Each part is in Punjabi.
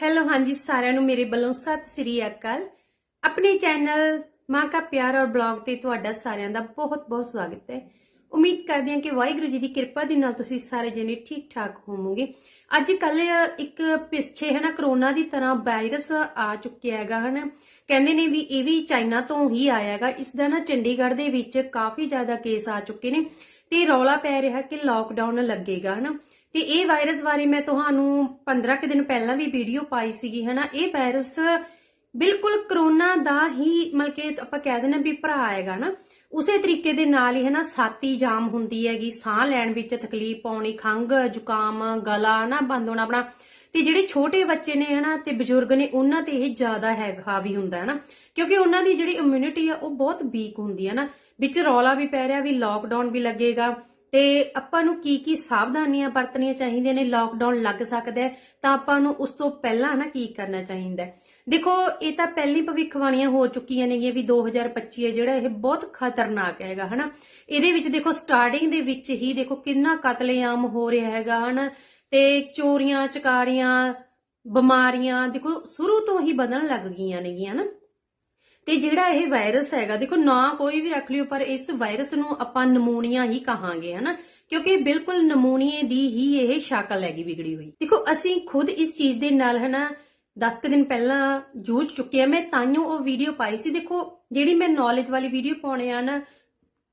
ਹੈਲੋ ਹਾਂਜੀ, ਸਾਰਿਆਂ ਨੂੰ ਮੇਰੇ ਵੱਲੋਂ ਸਤਿ ਸ੍ਰੀ ਅਕਾਲ। ਆਪਣੇ ਚੈਨਲ ਮਾਂ ਕਾ ਪਿਆਰ ਔਰ ਬਲੌਗ ਤੇ ਤੁਹਾਡਾ ਸਾਰਿਆਂ ਦਾ ਬਹੁਤ ਬਹੁਤ ਸਵਾਗਤ ਹੈ। ਉਮੀਦ ਕਰਦੇ ਹਾਂ ਕਿ ਵਾਹਿਗੁਰੂ ਜੀ ਦੀ ਕਿਰਪਾ ਦੇ ਨਾਲ ਤੁਸੀਂ ਸਾਰੇ ਜਣੇ ਠੀਕ ਠਾਕ ਹੋਵੋਗੇ। ਅੱਜ ਕੱਲ ਇੱਕ ਪਿੱਛੇ ਹੈ ਨਾ, ਕਰੋਨਾ ਦੀ ਤਰ੍ਹਾਂ ਵਾਇਰਸ ਆ ਚੁੱਕਿਆ ਹੈਗਾ, ਹਨ। ਕਹਿੰਦੇ ਨੇ ਵੀ ਇਹ ਵੀ ਚਾਈਨਾ ਤੋਂ ਹੀ ਆਇਆ ਹੈਗਾ। ਇਸ ਦਾ ਨਾ ਚੰਡੀਗੜ੍ਹ ਦੇ ਵਿੱਚ ਕਾਫੀ ਜ਼ਿਆਦਾ ਕੇਸ ਆ ਚੁੱਕੇ ਨੇ ਤੇ ਰੌਲਾ ਪੈ ਰਿਹਾ ਕਿ ਲਾਕਡਾਊਨ ਲੱਗੇਗਾ, ਹਨਾ। ਤੇ ਇਹ ਵਾਇਰਸ ਬਾਰੇ ਮੈਂ ਤੁਹਾਨੂੰ 15 ਕੁ ਦਿਨ ਪਹਿਲਾਂ ਵੀ ਵੀਡੀਓ ਪਾਈ ਸੀਗੀ, ਹਨਾ? ਇਹ ਵਾਇਰਸ ਬਿਲਕੁਲ ਕਰੋਨਾ ਦਾ ਹੀ ਮਤਲਬ ਆਪਾਂ ਕਹਿ ਦਿੰਦੇ ਹਾਂ ਵੀ ਭਰਾ ਹੈਗਾ ਨਾ। ਉਸੇ ਤਰੀਕੇ ਦੇ ਨਾਲ ਹੀ, ਹਨਾ ਛਾਤੀ ਜਾਮ ਹੁੰਦੀ ਹੈਗੀ, ਸਾਹ ਲੈਣ ਵਿੱਚ ਤਕਲੀਫ ਆਉਣੀ ਖੰਗ ਜ਼ੁਕਾਮ, ਗਲਾ ਨਾ ਬੰਦ ਹੋਣਾ ਆਪਣਾ। ਤੇ ਜਿਹੜੇ ਛੋਟੇ ਬੱਚੇ ਨੇ, ਹਨਾ, ਤੇ ਬਜ਼ੁਰਗ ਨੇ, ਉਹਨਾਂ ਤੇ ਇਹ ਜ਼ਿਆਦਾ ਹੈ ਹਾਵੀ ਹੁੰਦਾ ਹੈ ਨਾ ਕਿਉਂਕਿ ਉਹਨਾਂ ਦੀ ਜਿਹੜੀ ਇਮਿਊਨਿਟੀ ਆ, ਉਹ ਬਹੁਤ ਵੀਕ ਹੁੰਦੀ ਹੈ ਨਾ ਵਿੱਚ ਰੌਲਾ ਵੀ ਪੈ ਰਿਹਾ, ਵੀ ਲਾਕਡਾਊਨ ਵੀ ਲੱਗੇਗਾ। ਤੇ ਆਪਾਂ ਨੂੰ ਕੀ ਕੀ ਸਾਵਧਾਨੀਆਂ ਵਰਤਣੀਆਂ ਚਾਹੀਦੀਆਂ ਨੇ ਲਾਕਡਾਊਨ ਲੱਗ ਸਕਦਾ ਹੈ, ਤਾਂ ਆਪਾਂ ਨੂੰ ਉਸ ਤੋਂ ਪਹਿਲਾਂ ਨਾ ਕੀ ਕਰਨਾ ਚਾਹੀਦਾ ਹੈ? ਦੇਖੋ, ਇਹ ਤਾਂ ਪਹਿਲੀ ਭਵਿੱਖਬਾਣੀਆਂ ਹੋ ਚੁੱਕੀਆਂ ਨੇਗੀਆਂ ਵੀ 2025 ਹੈ, ਜਿਹੜਾ ਇਹ ਬਹੁਤ ਖਤਰਨਾਕ ਹੈਗਾ, ਹਨਾ? ਇਹਦੇ ਵਿੱਚ ਦੇਖੋ ਸਟਾਰਟਿੰਗ ਦੇ ਵਿੱਚ ਹੀ ਦੇਖੋ ਕਿੰਨਾ ਕਤਲੇਆਮ ਹੋ ਰਿਹਾ ਹੈਗਾ, ਹਨਾ? ਤੇ ਚੋਰੀਆਂ, ਚਕਾਰੀਆਂ, ਬਿਮਾਰੀਆਂ, ਦੇਖੋ, ਸ਼ੁਰੂ ਤੋਂ ਹੀ ਵਧਣ ਲੱਗ ਗਈਆਂ ਨੇਗੀਆਂ ਨਾ ਤੇ ਜਿਹੜਾ ਇਹ ਵਾਇਰਸ ਹੈਗਾ, ਦੇਖੋ ਨਾ ਕੋਈ ਵੀ ਰੱਖ ਲਿਓ, ਪਰ ਇਸ ਵਾਇਰਸ ਨੂੰ ਆਪਾਂ ਨਮੂਨੀਆ ਹੀ ਕਹਾਂਗੇ, ਹਨਾ? ਕਿਉਂਕਿ ਬਿਲਕੁਲ ਨਮੂਨੀਏ ਦੀ ਹੀ ਇਹ ਸ਼ਕਲ ਹੈਗੀ ਵਿਗੜੀ ਹੋਈ। ਦੇਖੋ, ਅਸੀਂ ਖੁਦ ਇਸ ਚੀਜ਼ ਦੇ ਨਾਲ, ਹਨਾ 10 ਕੁ ਦਿਨ ਪਹਿਲਾਂ ਜੂਝ ਚੁੱਕੇ ਆ। ਮੈਂ ਤਾਂਯੋ ਉਹ ਵੀਡੀਓ ਪਾਈ ਸੀ। ਦੇਖੋ, ਜਿਹੜੀ ਮੈਂ ਨੌਲੇਜ ਵਾਲੀ ਵੀਡੀਓ ਪਾਉਣੇ ਆ ਨਾ,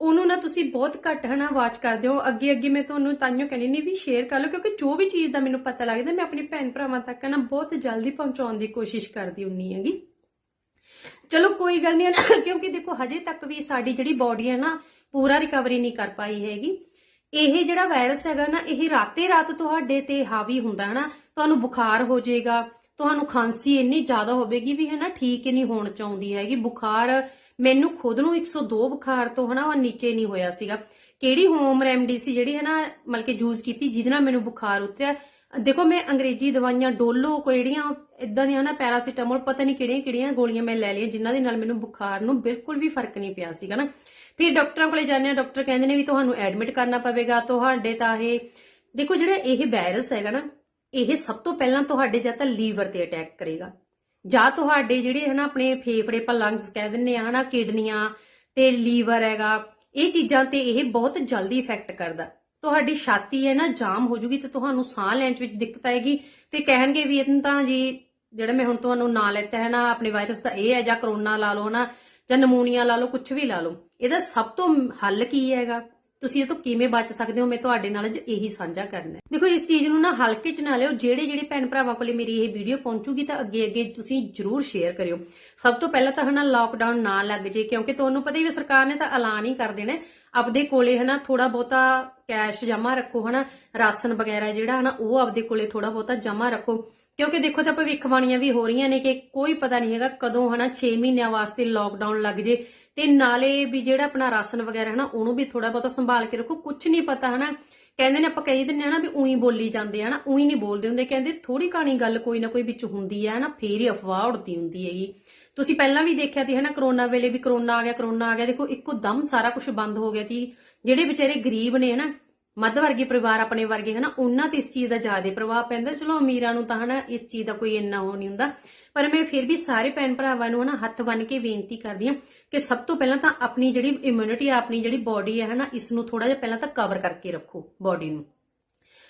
ਉਹਨੂੰ ਨਾ ਤੁਸੀਂ ਬਹੁਤ ਘੱਟ, ਹਨਾ ਵਾਚ ਕਰਦੇ ਹੋ। ਅੱਗੇ ਅੱਗੇ ਮੈਂ ਤੁਹਾਨੂੰ ਤਾਂਯੋ ਕਹਿੰਦੀ ਨਹੀਂ ਵੀ ਸ਼ੇਅਰ ਕਰ ਲਓ, ਕਿਉਂਕਿ ਜੋ ਵੀ ਚੀਜ਼ ਦਾ ਮੈਨੂੰ ਪਤਾ ਲੱਗਦਾ, ਮੈਂ ਆਪਣੇ ਭੈਣ ਭਰਾਵਾਂ ਤੱਕ ਨਾ ਬਹੁਤ ਜਲਦੀ ਪਹੁੰਚਾਉਣ ਦੀ ਕੋਸ਼ਿਸ਼ ਕਰਦੀ ਹੁੰਨੀ ਹੈਗੀ। ਚਲੋ ਕੋਈ ਗੱਲ ਨਹੀਂ ਕਿਉਂਕਿ ਦੇਖੋ ਹਜੇ ਤੱਕ ਵੀ ਸਾਡੀ ਜਿਹੜੀ ਬਾਡੀ ਹੈ ਨਾ, ਪੂਰਾ ਰਿਕਵਰੀ ਨਹੀਂ ਕਰ ਪਾਈ ਹੈਗੀ। ਇਹ ਜਿਹੜਾ ਵਾਇਰਸ ਹੈਗਾ ਨਾ, ਇਹ ਰਾਤੇ ਰਾਤ ਤੁਹਾਡੇ ਤੇ ਹਾਵੀ ਹੁੰਦਾ ਹੈ ਨਾ, ਤੁਹਾਨੂੰ ਬੁਖਾਰ ਹੋ ਜਾਏਗਾ, ਤੁਹਾਨੂੰ ਖਾਂਸੀ ਇੰਨੀ ਜ਼ਿਆਦਾ ਹੋਵੇਗੀ ਵੀ ਹੈ ਨਾ ਠੀਕ ਹੀ ਨਹੀਂ ਹੋਣ ਚਾਹੁੰਦੀ ਹੈਗੀ। ਬੁਖਾਰ ਮੈਨੂੰ ਖੁਦ ਨੂੰ 102 ਬੁਖਾਰ ਤੋਂ ਹਨਾ, ਉਹ ਨੀਚੇ ਨਹੀਂ ਹੋਇਆ ਸੀਗਾ। ਕਿਹੜੀ ਹੋਮ ਰੈਮਡੀ ਸੀ ਜਿਹੜੀ ਹੈ ਨਾ, ਮਤਲਬ ਕਿ ਯੂਜ਼ ਕੀਤੀ, ਜਿਹਦੇ ਨਾਲ ਮੈਨੂੰ ਬੁਖਾਰ ਉਤਰਿਆ ਦੇਖੋ, ਮੈਂ ਅੰਗਰੇਜ਼ੀ ਦਵਾਈਆਂ ਡੋਲੋ, ਕੋਈ ਜਿਹੜੀਆਂ ਇਦਾਂ ਦੀਆਂ ਨਾ ਪੈਰਾਸੀਟਾਮੋਲ, ਪਤਾ ਨਹੀਂ ਕਿਹੜੀਆਂ ਕਿਹੜੀਆਂ ਗੋਲੀਆਂ ਮੈਂ ਲੈ ਲਈਆਂ, ਜਿਨ੍ਹਾਂ ਦੇ ਨਾਲ ਮੈਨੂੰ ਬੁਖਾਰ ਨੂੰ ਬਿਲਕੁਲ ਵੀ ਫ਼ਰਕ ਨਹੀਂ ਪਿਆ ਸੀਗਾ ਨਾ। ਫਿਰ ਡਾਕਟਰਾਂ ਕੋਲੇ ਜਾਂਦੇ ਆ ਡਾਕਟਰ ਕਹਿੰਦੇ ਨੇ ਵੀ ਤੁਹਾਨੂੰ ਐਡਮਿਟ ਕਰਨਾ ਪਵੇਗਾ, ਤੁਹਾਡੇ ਤਾਂ ਇਹ, ਦੇਖੋ ਜਿਹੜਾ ਇਹ ਵਾਇਰਸ ਹੈਗਾ ਨਾ, ਇਹ ਸਭ ਤੋਂ ਪਹਿਲਾਂ ਤੁਹਾਡੇ ਜਾਂ ਤਾਂ ਲੀਵਰ ਤੇ ਅਟੈਕ ਕਰੇਗਾ। ਜਾਂ ਤੁਹਾਡੇ ਜਿਹੜੇ ਹਨਾ, ਆਪਣੇ ਫੇਫੜੇ ਪਰ ਲੰਗਸ ਕਹਿ ਦਿੰਨੇ ਆ ਹਨਾ, ਕਿਡਨੀਆਂ ਤੇ ਲੀਵਰ ਹੈਗਾ, ਇਹ ਚੀਜ਼ਾਂ ਤੇ ਇਹ ਬਹੁਤ ਜਲਦੀ ਇਫੈਕਟ ਕਰਦਾ। ਤੁਹਾਡੀ ਛਾਤੀ ਹੈ ਨਾ, ਜਾਮ ਹੋ ਜੂਗੀ ਤੇ ਤੁਹਾਨੂੰ ਸਾਹ ਲੈਣ ਚ ਵਿੱਚ ਦਿੱਕਤ ਆਏਗੀ ਤੇ ਕਹਿਣਗੇ ਵੀ ਇਹ ਤਾਂ ਜੀ ਜਿਹੜਾ ਮੈਂ ਹੁਣ ਤੁਹਾਨੂੰ ਨਾਂ ਲੈਤਾ ਹੈ ਨਾ, ਆਪਣੇ ਵਾਇਰਸ ਦਾ ਇਹ ਹੈ ਜਾਂ ਕਰੋਨਾ ਲਾ ਲਓ ਨਾ ਜਾਂ ਨਮੂਨੀਆ ਲਾ ਲਓ ਕੁਝ ਵੀ ਲਾ ਲਓ, ਇਹਦਾ ਸਭ ਤੋਂ ਹੱਲ ਕੀ ਹੈਗਾ? ਤੁਸੀਂ ਇਹ ਤੋਂ ਕਿਵੇਂ ਬਚ ਸਕਦੇ ਹੋ? ਮੈਂ ਤੁਹਾਡੇ ਨਾਲ ਅੱਜ ਇਹੀ ਸਾਂਝਾ ਕਰਨਾ ਦੇਖੋ, ਇਸ ਚੀਜ਼ ਨੂੰ ਨਾ ਹਲਕੇ ਚ ਨਾ ਲਿਓ ਜਿਹੜੇ ਜਿਹੜੇ ਭੈਣ ਭਰਾਵਾਂ ਕੋਲੇ ਮੇਰੀ ਇਹ ਵੀਡੀਓ ਪਹੁੰਚੂਗੀ ਤਾਂ ਅੱਗੇ ਅੱਗੇ ਤੁਸੀਂ ਜਰੂਰ ਸ਼ੇਅਰ ਕਰਿਓ। ਸਭ ਤੋਂ ਪਹਿਲਾਂ ਤਾਂ ਹਨਾ ਲਾਕਡਾਊਨ ਨਾ ਲੱਗ ਜੇ, ਕਿਉਂਕਿ ਤੁਹਾਨੂੰ ਪਤਾ ਹੀ ਵੀ ਸਰਕਾਰ ਨੇ ਤਾਂ ਐਲਾਨ ਹੀ ਕਰ ਦੇਣਾ ਆਪਦੇ ਕੋਲੇ ਹਨਾ ਥੋੜਾ ਬਹੁਤਾ ਕੈਸ਼ ਜਮਾ ਰੱਖੋ, ਹਨਾ? ਰਾਸ਼ਨ ਵਗੈਰਾ ਜਿਹੜਾ, ਹਨਾ, ਉਹ ਆਪਦੇ ਕੋਲੇ ਥੋੜਾ ਬਹੁਤਾ ਜਮਾ ਰੱਖੋ। ਕਿਉਂਕਿ ਦੇਖੋ, ਤਾਂ ਭਵਿੱਖਬਾਣੀਆਂ ਵੀ ਹੋ ਰਹੀਆਂ ਨੇ ਕਿ ਕੋਈ ਪਤਾ ਨਹੀਂ ਹੈਗਾ ਕਦੋਂ, ਹਨਾ 6 ਮਹੀਨਿਆਂ ਵਾਸਤੇ ਲਾਕਡਾਊਨ ਲੱਗ ਜੇ। ਤੇ ਨਾਲੇ ਵੀ ਜਿਹੜਾ ਆਪਣਾ ਰਾਸ਼ਨ ਵਗੈਰਾ, ਹਨਾ, ਉਹਨੂੰ ਵੀ ਥੋੜਾ ਬਹੁਤਾ ਸੰਭਾਲ ਕੇ ਰੱਖੋ। ਕੁਝ ਨਹੀਂ ਪਤਾ, ਹਨਾ। ਕਹਿੰਦੇ ਨੇ, ਆਪਾਂ ਕਹੀ ਦਿੰਨੇ ਆ ਵੀ ਉਹੀ ਬੋਲੀ ਜਾਂਦੇ ਹਨਾ। ਉਹੀ ਨਹੀਂ ਬੋਲਦੇ ਹੁੰਦੇ। ਕਹਿੰਦੇ ਥੋੜੀ ਕਾਣੀ ਗੱਲ ਕੋਈ ਨਾ ਕੋਈ ਵਿੱਚ ਹੁੰਦੀ ਹੈ ਹਨਾ। ਫੇਰ ਹੀ ਅਫਵਾਹ ਉੜਦੀ ਹੁੰਦੀ ਹੈਗੀ। ਤੁਸੀਂ ਪਹਿਲਾਂ ਵੀ ਦੇਖਿਆ ਸੀ, ਹਨਾ, ਕਰੋਨਾ ਵੇਲੇ ਵੀ ਕਰੋਨਾ ਆ ਗਿਆ, ਕਰੋਨਾ ਆ ਗਿਆ। ਦੇਖੋ, ਇੱਕੋ ਦਮ ਸਾਰਾ ਕੁਝ ਬੰਦ ਹੋ ਗਿਆ ਸੀ। ਜਿਹੜੇ ਵਿਚਾਰੇ ਗਰੀਬ ਨੇ ਹਨਾ, ਮੱਧ ਵਰਗੀ ਪਰਿਵਾਰ ਆਪਣੇ ਵਰਗੇ ਹਨਾ, ਉਹਨਾਂ ਤੇ ਇਸ ਚੀਜ਼ ਦਾ ਜ਼ਿਆਦਾ ਪ੍ਰਭਾਵ ਪੈਂਦਾ। ਚਲੋ ਅਮੀਰਾਂ ਨੂੰ ਤਾਂ ਹਨਾ, ਇਸ ਚੀਜ਼ ਦਾ ਕੋਈ ਇੰਨਾ ਹੋ ਨਹੀਂ ਹੁੰਦਾ। ਪਰ ਮੈਂ ਫਿਰ ਵੀ ਸਾਰੇ ਭੈਣ ਭਰਾਵਾਂ ਨੂੰ ਹਨਾ, ਹੱਥ ਬੰਨ ਕੇ ਬੇਨਤੀ ਕਰਦੀ ਹਾਂ ਕਿ ਸਭ ਤੋਂ ਪਹਿਲਾਂ ਤਾਂ ਆਪਣੀ ਜਿਹੜੀ ਇਮਿਊਨਿਟੀ ਆ, ਆਪਣੀ ਜਿਹੜੀ ਬਾਡੀ ਹੈ ਹਨਾ, ਇਸ ਨੂੰ ਥੋੜਾ ਜਿਹਾ ਪਹਿਲਾਂ ਤਾਂ ਕਵਰ ਕਰਕੇ ਰੱਖੋ ਬਾਡੀ ਨੂੰ।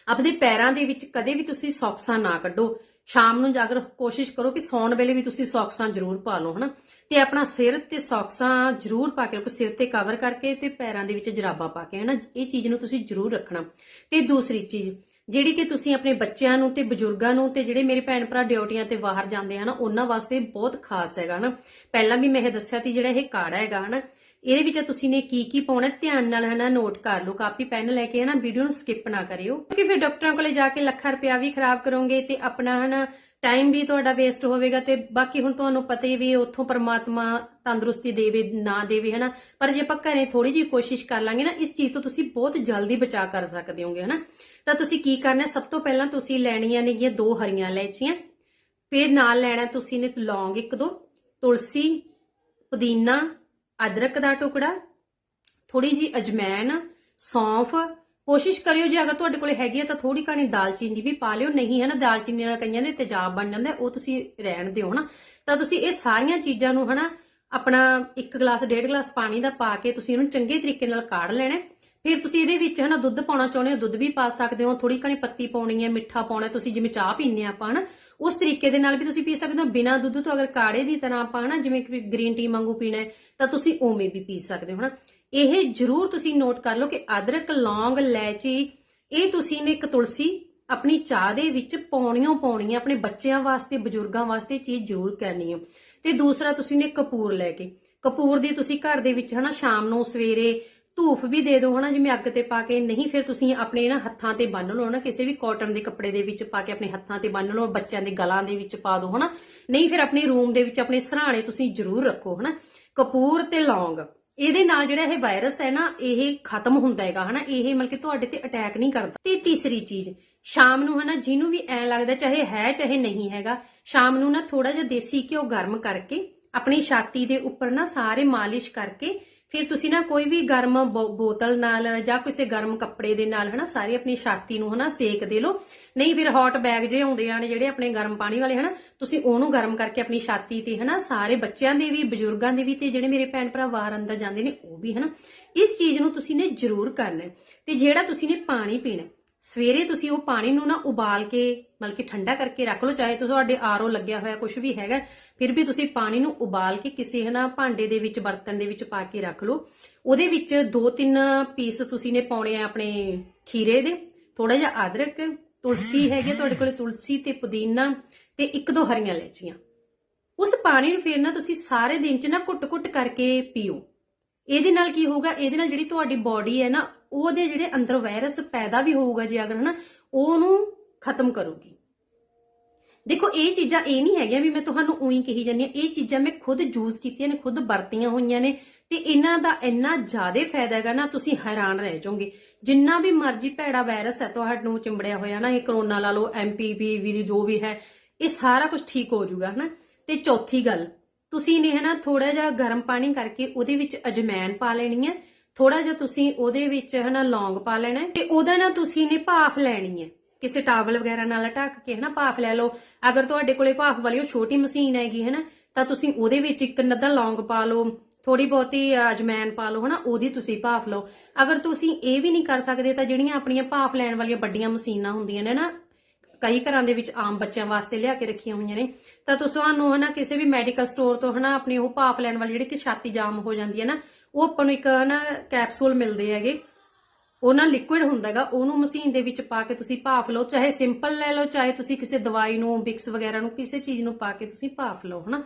ਆਪਣੇ ਪੈਰਾਂ ਦੇ ਵਿੱਚ ਕਦੇ ਵੀ ਤੁਸੀਂ ਸੌਕਸਾਂ ਨਾ ਕੱਢੋ। ਸ਼ਾਮ ਨੂੰ ਜਾਗਰ ਕੋਸ਼ਿਸ਼ ਕਰੋ ਕਿ ਸੌਣ ਵੇਲੇ ਵੀ ਤੁਸੀਂ ਸੌਕਸਾਂ ਜ਼ਰੂਰ ਪਾ ਲਓ, ਹਨਾ? ਤੇ ਆਪਣਾ ਸਿਰ ਤੇ ਸੌਕਸਾਂ ਜ਼ਰੂਰ ਪਾ ਕੇ ਰੱਖੋ, ਸਿਰ ਤੇ ਕਵਰ ਕਰਕੇ ਤੇ ਪੈਰਾਂ ਦੇ ਵਿੱਚ ਜਰਾਬਾਂ ਪਾ ਕੇ, ਹਨਾ? ਇਹ ਚੀਜ਼ ਨੂੰ ਤੁਸੀਂ ਜ਼ਰੂਰ ਰੱਖਣਾ। ਤੇ ਦੂਸਰੀ ਚੀਜ਼, ਜਿਹੜੀ ਕਿ ਤੁਸੀਂ ਆਪਣੇ ਬੱਚਿਆਂ ਨੂੰ ਤੇ ਬਜ਼ੁਰਗਾਂ ਨੂੰ ਤੇ ਜਿਹੜੇ ਮੇਰੇ ਭੈਣ ਭਰਾ ਡਿਊਟੀਆਂ ਤੇ ਬਾਹਰ ਜਾਂਦੇ ਹਨ? ਉਹਨਾਂ ਵਾਸਤੇ ਬਹੁਤ ਖਾਸ ਹੈਗਾ ਨਾ ਪਹਿਲਾਂ ਵੀ ਮੈਂ ਇਹ ਦੱਸਿਆ ਸੀ ਜਿਹੜਾ ਇਹ ਕਾੜਾ ਹੈਗਾ ਨਾ ਇਹਦੇ ਵਿੱਚ ਤੁਸੀਂ ਨੇ ਕੀ ਕੀ ਪਾਉਣਾ, ਧਿਆਨ ਨਾਲ ਹਨਾ ਨੋਟ ਕਰ ਲਓ, ਕਾਪੀ ਪੈਨ ਲੈ ਕੇ ਹਨਾ ਵੀਡੀਓ ਨੂੰ ਸਕਿਪ ਨਾ ਕਰਿਓ। ਕਿਉਂਕਿ ਫਿਰ ਡਾਕਟਰਾਂ ਕੋਲੇ ਜਾ ਕੇ ਲੱਖਾਂ ਰੁਪਇਆ ਵੀ ਖਰਾਬ ਕਰੋਗੇ ਤੇ ਆਪਣਾ ਹਨਾ ਟਾਈਮ ਵੀ ਤੁਹਾਡਾ ਵੇਸਟ ਹੋਵੇਗਾ ਤੇ ਬਾਕੀ ਹੁਣ ਤੁਹਾਨੂੰ ਪਤਾ ਹੀ ਵੀ ਉੱਥੋਂ ਪਰਮਾਤਮਾ ਤੰਦਰੁਸਤੀ ਦੇਵੇ, ਨਾ ਦੇਵੇ ਹਨਾ। ਪਰ ਜੇ ਆਪਾਂ ਘਰੇ ਥੋੜੀ ਜਿਹੀ ਕੋਸ਼ਿਸ਼ ਕਰ ਲਾਂਗੇ ਨਾ, ਇਸ ਚੀਜ਼ ਤੋਂ ਤੁਸੀਂ ਬਹੁਤ ਜਲਦੀ ਬਚਾ ਕਰ ਸਕਦੇ ਹੋਗੇ ਹਨਾ। ਤਾਂ ਤੁਸੀਂ ਕੀ ਕਰਨਾ, ਸਭ ਤੋਂ ਪਹਿਲਾਂ ਤੁਸੀਂ ਲੈਣੀਆਂ ਨੇਗੀਆਂ ਦੋ ਹਰੀਆਂ ਇਲਾਇਚੀਆਂ, ਫਿਰ ਨਾਲ ਲੈਣਾ ਤੁਸੀਂ ਨੇ ਲੌਂਗ ਇੱਕ ਦੋ, ਤੁਲਸੀ, ਪੁਦੀਨਾ ਅਦਰਕ ਦਾ ਟੁਕੜਾ ਥੋੜੀ ਜੀ ਅਜਮੈਨ, ਸੌਂਫ, ਕੋਸ਼ਿਸ਼ ਕਰਿਓ ਜੇ ਅਗਰ ਤੁਹਾਡੇ ਕੋਲ ਹੈਗੀ ਹੈ ਤਾਂ ਥੋੜੀ ਘਣੀ ਦਾਲਚੀਨੀ ਵੀ ਪਾ ਲਿਓ। ਨਹੀਂ ਹੈ ਨਾ, ਦਾਲਚੀਨੀ ਨਾਲ ਕਈਆਂ ਦੇ ਤੇਜ਼ਾਬ ਬਣ ਜਾਂਦਾ, ਉਹ ਤੁਸੀਂ ਰਹਿਣ ਦਿਓ ਹਨਾ। ਤਾਂ ਤੁਸੀਂ ਇਹ ਸਾਰੀਆਂ ਚੀਜ਼ਾਂ ਨੂੰ ਹਨਾ, ਆਪਣਾ 1 ਗਲਾਸ 1.5 ਗਲਾਸ ਪਾਣੀ ਦਾ ਪਾ ਕੇ ਤੁਸੀਂ ਇਹਨੂੰ ਚੰਗੇ ਤਰੀਕੇ ਨਾਲ ਕਾੜ ਲੈਣਾ ਫਿਰ ਤੁਸੀਂ ਇਹਦੇ ਵਿੱਚ ਹਨਾ ਦੁੱਧ ਪਾਉਣਾ ਚਾਹੁੰਦੇ ਹੋ, ਦੁੱਧ ਵੀ ਪਾ ਸਕਦੇ ਹੋ ਥੋੜੀ ਘਣੀ ਪੱਤੀ ਪਾਉਣੀ ਹੈ, ਮਿੱਠਾ ਪਾਉਣਾ ਤੁਸੀਂ ਜਿਵੇਂ ਚਾਹ ਪੀਂਦੇ ਆ ਆਪਾਂ ਹਨਾ, ਉਸ ਤਰੀਕੇ ਦੇ ਨਾਲ ਵੀ ਤੁਸੀਂ ਪੀ ਸਕਦੇ ਹੋ, ਬਿਨਾਂ ਦੁੱਧ ਤੋਂ ਅਗਰ ਕਾੜੇ ਦੀ ਤਰ੍ਹਾਂ ਆਪਾਂ ਹਨਾ, ਜਿਵੇਂ ਕਿ ਗ੍ਰੀਨ ਟੀ ਵਾਂਗੂ ਪੀਣਾ ਤਾਂ ਤੁਸੀਂ ਉਵੇਂ ਵੀ ਪੀ ਸਕਦੇ ਹੋ ਹਨਾ। ਇਹ ਜ਼ਰੂਰ ਤੁਸੀਂ ਨੋਟ ਕਰ ਲਓ ਕਿ ਅਦਰਕ, ਲੌਂਗ ਲੈਚੀ ਇਹ ਤੁਸੀਂ ਨੇ ਇੱਕ ਤੁਲਸੀ ਆਪਣੀ ਚਾਹ ਦੇ ਵਿੱਚ ਪਾਉਣੀਓ ਪਾਉਣੀ ਹੈ, ਆਪਣੇ ਬੱਚਿਆਂ ਵਾਸਤੇ, ਬਜ਼ੁਰਗਾਂ ਵਾਸਤੇ ਚੀਜ਼ ਜ਼ਰੂਰ ਕਰਨੀ ਹੈ। ਤੇ ਦੂਸਰਾ ਤੁਸੀਂ ਨੇ ਕਪੂਰ ਲੈ ਕੇ, ਕਪੂਰ ਦੀ ਤੁਸੀਂ ਘਰ ਦੇ ਵਿੱਚ ਹਨਾ, ਸ਼ਾਮ ਨੂੰ ਸਵੇਰੇ ਧੂਫ ਵੀ ਦੇ ਦਿਓ ਹਨਾ, ਜਿਵੇਂ ਅੱਗ ਤੇ ਪਾ ਕੇ, ਨਹੀਂ ਫਿਰ ਤੁਸੀਂ ਆਪਣੇ ਨਾ ਹੱਥਾਂ ਤੇ ਬੰਨ ਲਓ ਨਾ ਕਿਸੇ ਵੀ ਕਾਟਨ ਦੇ ਕੱਪੜੇ ਦੇ ਵਿੱਚ ਪਾ ਕੇ ਆਪਣੇ ਹੱਥਾਂ ਤੇ ਬੰਨ ਲਓ, ਬੱਚਿਆਂ ਦੇ ਗਲਾਂ ਦੇ ਵਿੱਚ ਪਾ ਦਿਓ ਹਨਾ, ਨਹੀਂ ਫਿਰ ਆਪਣੇ ਰੂਮ ਦੇ ਵਿੱਚ ਆਪਣੇ ਸਰਾਣੇ ਤੁਸੀਂ ਜ਼ਰੂਰ ਰੱਖੋ ਹਨਾ, ਕਪੂਰ ਤੇ ਲੌਂਗ, ਇਹਦੇ ਨਾਲ ਜਿਹੜਾ ਇਹ ਵਾਇਰਸ ਹੈ ਨਾ, ਇਹ ਖਤਮ ਹੁੰਦਾ ਹੈਗਾ ਹਨਾ, ਇਹ ਮਤਲਬ ਕਿ ਤੁਹਾਡੇ ਤੇ ਅਟੈਕ ਨਹੀਂ ਕਰਦਾ। ਤੇ ਤੀਸਰੀ ਚੀਜ਼, ਸ਼ਾਮ ਨੂੰ ਹਨਾ, ਜਿਹਨੂੰ ਵੀ ਐ ਲੱਗਦਾ ਚਾਹੇ ਹੈ, ਚਾਹੇ ਨਹੀਂ ਹੈਗਾ, ਸ਼ਾਮ ਨੂੰ ਨਾ ਥੋੜਾ ਜਿਹਾ ਦੇਸੀ ਘਿਓ ਗਰਮ ਕਰਕੇ, ਆਪਣੀ ਛਾਤੀ ਦੇ ਉੱਪਰ ਨਾ ਸਾਰੇ ਮਾਲਿਸ਼ ਕਰਕੇ ਫਿਰ ਤੁਸੀਂ ਨਾ ਕੋਈ ਵੀ ਗਰਮ ਬੋ- ਬੋਤਲ ਨਾਲ ਜਾਂ ਕਿਸੇ ਗਰਮ ਕੱਪੜੇ ਦੇ ਨਾਲ ਹਨਾ, ਸਾਰੀ ਆਪਣੀ ਛਾਤੀ ਨੂੰ ਹਨਾ ਸੇਕ ਦੇ ਲਓ ਨਹੀਂ ਫਿਰ ਹੌਟ ਬੈਗ ਜੇ ਆਉਂਦੇ ਆ ਜਿਹੜੇ ਆਪਣੇ ਗਰਮ ਪਾਣੀ ਵਾਲੇ ਹਨਾ, ਤੁਸੀਂ ਉਹਨੂੰ ਗਰਮ ਕਰਕੇ ਆਪਣੀ ਛਾਤੀ ਤੇ ਹਨਾ, ਸਾਰੇ ਬੱਚਿਆਂ ਦੇ ਵੀ, ਬਜ਼ੁਰਗਾਂ ਦੇ ਵੀ ਤੇ ਜਿਹੜੇ ਮੇਰੇ ਭੈਣ ਭਰਾ ਬਾਹਰ ਅੰਦਰ ਜਾਂਦੇ ਨੇ, ਉਹ ਵੀ ਹਨਾ, ਇਸ ਚੀਜ਼ ਨੂੰ ਤੁਸੀਂ ਨੇ ਜ਼ਰੂਰ ਕਰਨਾ ਹੈ। ਤੇ ਜਿਹੜਾ ਤੁਸੀਂ ਨੇ ਪਾਣੀ ਪੀਣਾ ਸਵੇਰੇ ਤੁਸੀਂ ਉਹ ਪਾਣੀ ਨੂੰ ਨਾ ਉਬਾਲ ਕੇ ਮਤਲਬ ਕਿ ਠੰਡਾ ਕਰਕੇ ਰੱਖ ਲਓ, ਚਾਹੇ ਤੁਹਾਡੇ ਆਰਓ ਲੱਗਿਆ ਹੋਇਆ ਕੁਝ ਵੀ ਹੈਗਾ, ਫਿਰ ਵੀ ਤੁਸੀਂ ਪਾਣੀ ਨੂੰ ਉਬਾਲ ਕੇ ਕਿਸੇ ਹਨਾ ਭਾਂਡੇ ਦੇ ਵਿੱਚ, ਬਰਤਨ ਦੇ ਵਿੱਚ ਪਾ ਕੇ ਰੱਖ ਲਓ। ਉਹਦੇ ਵਿੱਚ ਦੋ ਤਿੰਨ ਪੀਸ ਤੁਸੀਂ ਨੇ ਪਾਉਣੇ ਆ ਆਪਣੇ ਖੀਰੇ ਦੇ ਥੋੜਾ ਜਿਹਾ ਅਦਰਕ, ਤੁਲਸੀ ਹੈਗੀ ਆ ਤੁਹਾਡੇ ਕੋਲੇ ਤੁਲਸੀ ਤੇ ਪੁਦੀਨਾ ਤੇ ਇੱਕ ਦੋ ਹਰੀਆਂ ਲੈਚੀਆਂ ਉਸ ਪਾਣੀ ਨੂੰ ਫਿਰ ਨਾ ਤੁਸੀਂ ਸਾਰੇ ਦਿਨ ਚ ਨਾ ਘੁੱਟ-ਘੁੱਟ ਕਰਕੇ ਪੀਓ। ਇਹਦੇ ਨਾਲ ਕੀ ਹੋਊਗਾ, ਇਹਦੇ ਨਾਲ ਜਿਹੜੀ ਤੁਹਾਡੀ ਬਾਡੀ ਹੈ ਨਾ, ਉਹਦੇ ਜਿਹੜੇ ਅੰਦਰ ਵਾਇਰਸ ਪੈਦਾ ਵੀ ਹੋਊਗਾ ਜੇ ਅਗਰ ਹਨਾ, ਉਹਨੂੰ ਖਤਮ ਕਰੂਗੀ। ਦੇਖੋ, ਇਹ ਚੀਜ਼ਾਂ ਇਹ ਨਹੀਂ ਹੈਗੀਆਂ ਵੀ ਮੈਂ ਤੁਹਾਨੂੰ ਉਹੀ ਕਹੀ ਜਾਂਦੀ ਹਾਂ, ਇਹ ਚੀਜ਼ਾਂ ਮੈਂ ਖੁਦ ਯੂਜ਼ ਕੀਤੀਆਂ ਨੇ, ਖੁਦ ਵਰਤੀਆਂ ਹੋਈਆਂ ਨੇ, ਤੇ ਇਹਨਾਂ ਦਾ ਇੰਨਾ ਜ਼ਿਆਦਾ ਫਾਇਦਾ ਹੈਗਾ ਨਾ, ਤੁਸੀਂ ਹੈਰਾਨ ਰਹਿ ਜਾਓਗੇ। ਜਿੰਨਾ ਵੀ ਮਰਜ਼ੀ ਭੈੜਾ ਵਾਇਰਸ ਹੈ ਤੁਹਾਨੂੰ ਚਿੰਬੜਿਆ ਹੋਇਆ ਨਾ, ਇਹ ਕਰੋਨਾ ਲਾ ਲਓ ਐਮਪੀਵੀ ਵੀ ਜੋ ਵੀ ਹੈ, ਇਹ ਸਾਰਾ ਕੁਝ ਠੀਕ ਹੋ ਜਾਊਗਾ, ਹਨਾ? ਤੇ ਚੌਥੀ ਗੱਲ, ਤੁਸੀਂ ਨੇ ਹਨਾ ਥੋੜਾ ਜਿਹਾ ਗਰਮ ਪਾਣੀ ਕਰਕੇ ਉਹਦੇ ਵਿੱਚ ਅਜਮੈਨ ਪਾ ਲੈਣੀ ਹੈ ਥੋੜਾ ਜਿਹਾ ਤੁਸੀਂ ਉਹਦੇ ਵਿੱਚ, ਹਨਾ, ਲੌਂਗ ਪਾ ਲੈਣਾ ਤੇ ਉਹਦਾ ਨਾ ਤੁਸੀਂ ਨੇ ਭਾਫ ਲੈਣੀ ਹੈ। ਕਿਸੇ ਟਾਵਲ ਵਗੈਰਾ ਨਾਲ ਢੱਕ ਕੇ ਹਨਾ ਭਾਫ ਲੈ ਲਓ। ਅਗਰ ਤੁਹਾਡੇ ਕੋਲੇ ਭਾਫ ਵਾਲੀ ਉਹ ਛੋਟੀ ਮਸ਼ੀਨ ਹੈਗੀ ਹਨਾ, ਤਾਂ ਤੁਸੀਂ ਉਹਦੇ ਵਿੱਚ ਇੱਕ ਨੱਦਾ ਲੌਂਗ ਪਾ ਲਓ ਥੋੜੀ ਬਹੁਤੀ ਅਜਮੈਨ ਪਾ ਲਓ, ਹਨਾ, ਉਹਦੀ ਤੁਸੀਂ ਭਾਫ ਲਓ। ਅਗਰ ਤੁਸੀਂ ਇਹ ਵੀ ਨਹੀਂ ਕਰ ਸਕਦੇ ਤਾਂ ਜਿਹੜੀਆਂ ਆਪਣੀਆਂ ਭਾਫ ਲੈਣ ਵਾਲੀਆਂ ਵੱਡੀਆਂ ਮਸ਼ੀਨਾਂ ਹੁੰਦੀਆਂ ਨੇ ਨਾ, ਕਈ ਘਰਾਂ ਦੇ ਵਿੱਚ ਆਮ ਬੱਚਿਆਂ ਵਾਸਤੇ ਲਿਆ ਕੇ ਰੱਖੀਆਂ ਹੋਈਆਂ ਨੇ, ਤਾਂ ਤੁਸੀਂ, ਤੁਹਾਨੂੰ ਹਨਾ ਕਿਸੇ ਵੀ ਮੈਡੀਕਲ ਸਟੋਰ ਤੋਂ ਹਨਾ ਆਪਣੀ ਉਹ ਭਾਫ ਲੈਣ ਵਾਲੀ ਜਿਹੜੀ ਕਿ ਛਾਤੀ ਜਾਮ ਹੋ ਜਾਂਦੀ ਹੈ ਨਾ, ਉਹ ਆਪਾਂ ਨੂੰ ਇੱਕ ਹਨਾ ਕੈਪਸੂਲ ਮਿਲਦੇ ਹੈਗੇ। ਉਹ ਨਾ ਲਿਕੁਇਡ ਹੁੰਦਾਗਾ ਉਹਨੂੰ ਮਸ਼ੀਨ ਦੇ ਵਿੱਚ ਪਾ ਕੇ ਤੁਸੀਂ ਭਾਫ ਲਓ, ਚਾਹੇ ਸਿੰਪਲ ਲੈ ਲਓ, ਚਾਹੇ ਤੁਸੀਂ ਕਿਸੇ ਦਵਾਈ ਨੂੰ ਬਿਕਸ ਵਗੈਰਾ ਨੂੰ, ਕਿਸੇ ਚੀਜ਼ ਨੂੰ ਪਾ ਕੇ ਤੁਸੀਂ ਭਾਫ ਲਓ, ਹਨਾ?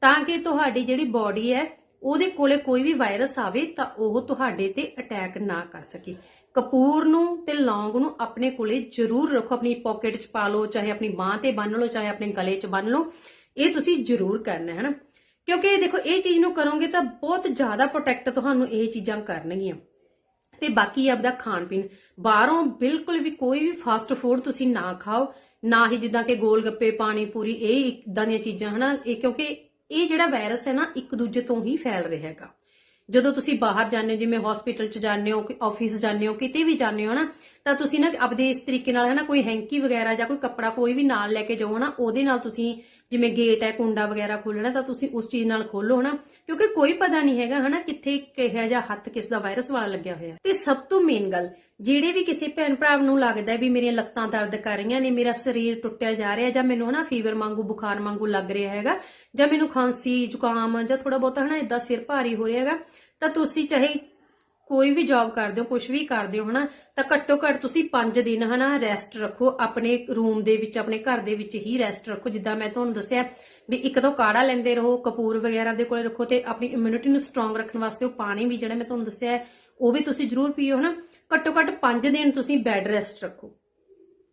ਤਾਂ ਕਿ ਤੁਹਾਡੀ ਜਿਹੜੀ ਬਾਡੀ ਹੈ, ਉਹਦੇ ਕੋਲੇ ਕੋਈ ਵੀ ਵਾਇਰਸ ਆਵੇ ਤਾਂ ਉਹ ਤੁਹਾਡੇ ਤੇ ਅਟੈਕ ਨਾ ਕਰ ਸਕੇ। ਕਪੂਰ ਨੂੰ ਤੇ ਲੌਂਗ ਨੂੰ ਆਪਣੇ ਕੋਲੇ ਜ਼ਰੂਰ ਰੱਖੋ, ਆਪਣੀ ਪਾਕਟ 'ਚ ਪਾ ਲਓ, ਚਾਹੇ ਆਪਣੀ ਬਾਹ ਤੇ ਬੰਨ ਲਓ, ਚਾਹੇ ਆਪਣੇ ਗਲੇ 'ਚ ਬੰਨ ਲਓ, ਇਹ ਤੁਸੀਂ ਜ਼ਰੂਰ ਕਰਨਾ ਹੈ ਨਾ ਕਿਉਂਕਿ ਦੇਖੋ, ਇਹ ਚੀਜ਼ ਨੂੰ ਕਰੋਗੇ ਤਾਂ ਬਹੁਤ ਜ਼ਿਆਦਾ ਪ੍ਰੋਟੈਕਟ ਤੁਹਾਨੂੰ ਇਹ ਚੀਜ਼ਾਂ ਕਰਨਗੀਆਂ। ਤੇ ਬਾਕੀ ਆਪਦਾ ਖਾਣ ਪੀਣ। ਬਾਹਰੋਂ ਬਿਲਕੁਲ ਵੀ ਕੋਈ ਵੀ ਫਾਸਟ ਫੂਡ ਤੁਸੀਂ ਨਾ ਖਾਓ, ਨਾ ਹੀ ਜਿੱਦਾਂ ਕਿ ਗੋਲ ਗੱਪੇ ਪਾਣੀ ਪੂਰੀ ਇਹ ਇਦਾਂ ਦੀਆਂ ਚੀਜ਼ਾਂ, ਹਨਾ? ਇਹ ਕਿਉਂਕਿ ਇਹ ਜਿਹੜਾ ਵਾਇਰਸ ਹੈ ਨਾ, ਇੱਕ ਦੂਜੇ ਤੋਂ ਹੀ ਫੈਲ ਰਿਹਾ ਹੈਗਾ। ਜਦੋਂ ਤੁਸੀਂ ਬਾਹਰ ਜਾਂਦੇ ਹੋ, ਜਿਵੇਂ ਹਸਪੀਟਲ 'ਚ ਜਾਂਦੇ ਹੋ, ਕਿ ਆਫਿਸ ਜਾਂਦੇ ਹੋ, ਕਿਤੇ ਵੀ ਜਾਂਦੇ ਹੋ ਨਾ ਤਾਂ ਤੁਸੀਂ ਨਾ ਆਪਦੇ ਇਸ ਤਰੀਕੇ ਨਾਲ ਹੈ ਨਾ ਕੋਈ ਹੈਂਕੀ ਵਗੈਰਾ ਜਾਂ ਕੋਈ ਕੱਪੜਾ ਕੋਈ ਵੀ ਨਾਲ ਲੈ ਕੇ ਜਾਓ ਨਾ ਉਹਦੇ ਨਾਲ ਤੁਸੀਂ ਜਿਵੇਂ ਗੇਟ ਹੈ, ਕੁੰਡਾ ਵਗੈਰਾ ਖੋਲਣਾ ਤਾਂ ਤੁਸੀਂ ਉਸ ਚੀਜ਼ ਨਾਲ ਖੋਲੋ ਹਨਾ? ਕਿਉਂਕਿ ਕੋਈ ਪਤਾ ਨਹੀਂ ਹੈਗਾ, ਹਨਾ, ਕਿੱਥੇ ਕਿਹੋ ਜਿਹਾ ਹੱਥ ਕਿਸ ਦਾ ਵਾਇਰਸ ਵਾਲਾ ਲੱਗਿਆ ਹੋਇਆ। ਤੇ ਸਭ ਤੋਂ ਮੇਨ ਗੱਲ, ਜਿਹੜੇ ਵੀ ਕਿਸੇ ਭੈਣ ਭਰਾ ਨੂੰ ਲੱਗਦਾ ਵੀ ਮੇਰੀਆਂ ਲੱਤਾਂ ਦਰਦ ਕਰ ਰਹੀਆਂ ਨੇ, ਮੇਰਾ ਸਰੀਰ ਟੁੱਟਿਆ ਜਾ ਰਿਹਾ, ਜਾਂ ਮੈਨੂੰ, ਹਨਾ ਫੀਵਰ ਵਾਂਗੂ, ਬੁਖਾਰ ਵਾਂਗੂ ਲੱਗ ਰਿਹਾ ਹੈਗਾ, ਜਾਂ ਮੈਨੂੰ ਖਾਂਸੀ, ਜ਼ੁਕਾਮ, ਜਾਂ ਥੋੜਾ ਬਹੁਤਾ, ਹਨਾ ਇਦਾਂ ਸਿਰ ਭਾਰੀ ਹੋ ਰਿਹਾ ਹੈਗਾ, ਤਾਂ ਤੁਸੀਂ ਚਾਹੇ ਕੋਈ ਵੀ ਜੌਬ ਕਰਦੇ ਹੋ ਕੁਝ ਵੀ ਕਰਦੇ ਹੋ ਹਨਾ, ਤਾਂ ਘੱਟੋ ਘੱਟ ਤੁਸੀਂ 5 ਦਿਨ ਹਨਾ ਰੈਸਟ ਰੱਖੋ, ਆਪਣੇ ਰੂਮ ਦੇ ਵਿੱਚ, ਆਪਣੇ ਘਰ ਦੇ ਵਿੱਚ ਹੀ ਰੈਸਟ ਰੱਖੋ। ਜਿੱਦਾਂ ਮੈਂ ਤੁਹਾਨੂੰ ਦੱਸਿਆ ਵੀ ਇੱਕ ਤੋਂ ਕਾੜਾ ਲੈਂਦੇ ਰਹੋ, ਕਪੂਰ ਵਗੈਰਾ ਦੇ ਕੋਲੇ ਰੱਖੋ ਤੇ ਆਪਣੀ ਇਮਿਊਨਿਟੀ ਨੂੰ ਸਟਰੋਂਗ ਰੱਖਣ ਵਾਸਤੇ ਉਹ ਪਾਣੀ ਵੀ ਜਿਹੜਾ ਮੈਂ ਤੁਹਾਨੂੰ ਦੱਸਿਆ ਉਹ ਵੀ ਤੁਸੀਂ ਜ਼ਰੂਰ ਪੀਓ ਹਨਾ। ਘੱਟੋ ਘੱਟ 5 ਦਿਨ ਤੁਸੀਂ ਬੈੱਡ ਰੈਸਟ ਰੱਖੋ।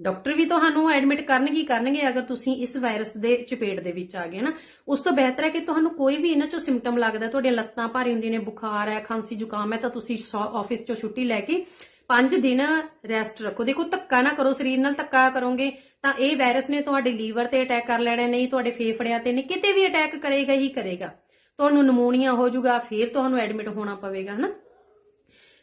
ਡਾਕਟਰ ਵੀ ਤੁਹਾਨੂੰ ਐਡਮਿਟ ਕਰਨਗੇ ਕਰਨਗੇ, ਅਗਰ ਤੁਸੀਂ ਇਸ ਵਾਇਰਸ ਦੇ ਚਪੇਟ ਦੇ ਵਿੱਚ ਆ ਗਏ ਨਾ। ਉਸ ਤੋਂ ਬਿਹਤਰ ਹੈ ਕਿ ਤੁਹਾਨੂੰ ਕੋਈ ਵੀ ਇਹਨਾਂ ਚੋਂ ਸਿੰਪਟਮ ਲੱਗਦਾ, ਤੁਹਾਡੀਆਂ ਲੱਤਾਂ ਭਾਰੀ ਹੁੰਦੀਆਂ ਨੇ, ਬੁਖਾਰ ਹੈ, ਖਾਂਸੀ ਜ਼ੁਕਾਮ ਹੈ, ਤਾਂ ਤੁਸੀਂ ਆਫਿਸ ਚੋਂ ਛੁੱਟੀ ਲੈ ਕੇ 5 ਦਿਨ ਰੈਸਟ ਰੱਖੋ। ਦੇਖੋ, ਧੱਕਾ ਨਾ ਕਰੋ, ਸਰੀਰ ਨਾਲ ਧੱਕਾ ਕਰੋਗੇ ਤਾਂ ਇਹ ਵਾਇਰਸ ਨੇ ਤੁਹਾਡੇ ਲੀਵਰ ਤੇ ਅਟੈਕ ਕਰ ਲੈਣਾ, ਨਹੀਂ ਤੁਹਾਡੇ ਫੇਫੜਿਆਂ ਤੇ, ਨਹੀਂ ਕਿਤੇ ਵੀ ਅਟੈਕ ਕਰੇਗਾ ਹੀ ਕਰੇਗਾ। ਤੁਹਾਨੂੰ ਨਮੂਨੀਆ ਹੋ ਜਾਊਗਾ, ਫਿਰ ਤੁਹਾਨੂੰ ਐਡਮਿਟ ਹੋਣਾ ਪਵੇਗਾ, ਹਨਾ?